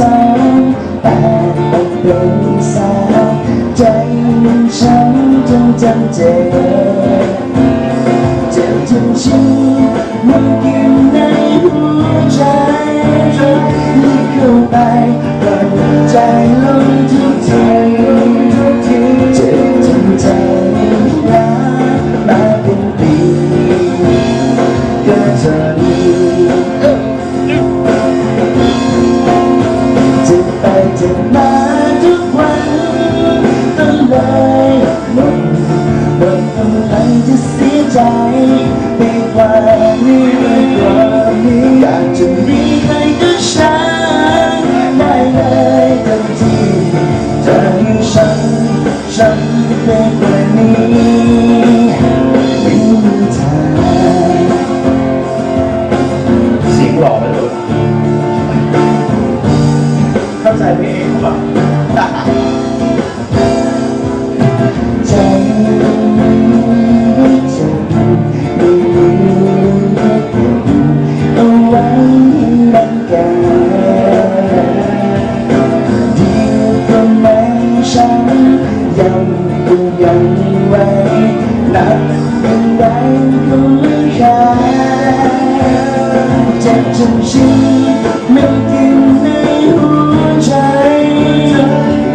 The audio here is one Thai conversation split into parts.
สาวแต่มันเป็นสาวใจมันช้ำจนจำเจ็บเจ็บจนฉันมันอยู่ในหัวใจ ใจไปกว่านี้ไปกว่านี้อยากจะมีใครก็ช่างได้เลยทันทีจะให้ฉันฉันไปกว่านี้ไม่มีทางเสียงหล่อไหมลูกเข้าใจไหมเพลงเขาเป คงยังไว้นับเป็นไรก็ไม่ขาดเจ็บจนชินไม่กินในหัวใจ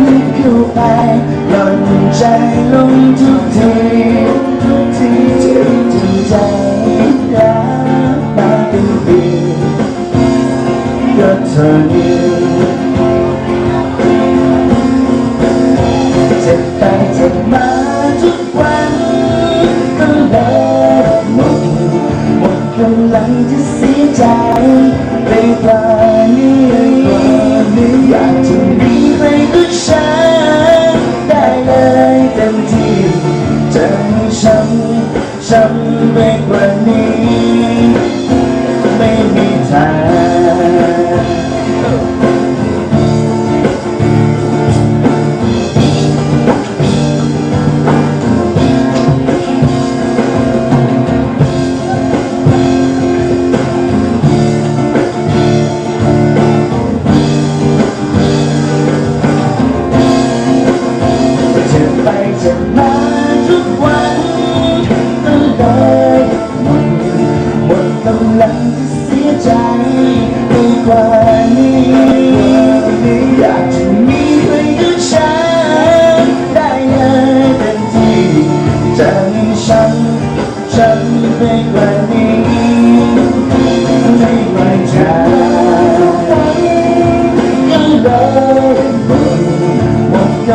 ลึกเข้าไปหล่นใจลงทุกทีทุกทีเจ็บจนใจรักมาเป็นปีก็เธอนี้ ปกว่านี้กว่านี้อยากจะมีใครก็ช่างได้เลยเต็มที่จะให้ฉันฉันไปกว่านี้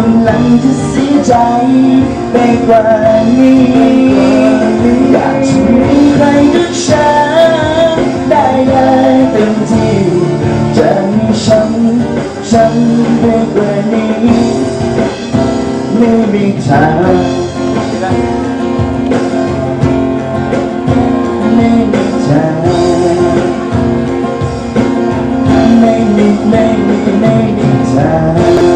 ำลังจะเสียใจไปกว่านี้อยากจะมีใครดึกฉันได้เลเต็มที่จะมีฉันฉันไปกว่านี้ไม่มีเธอไม่มีทางไม่มีไม่มีไม่มีทาง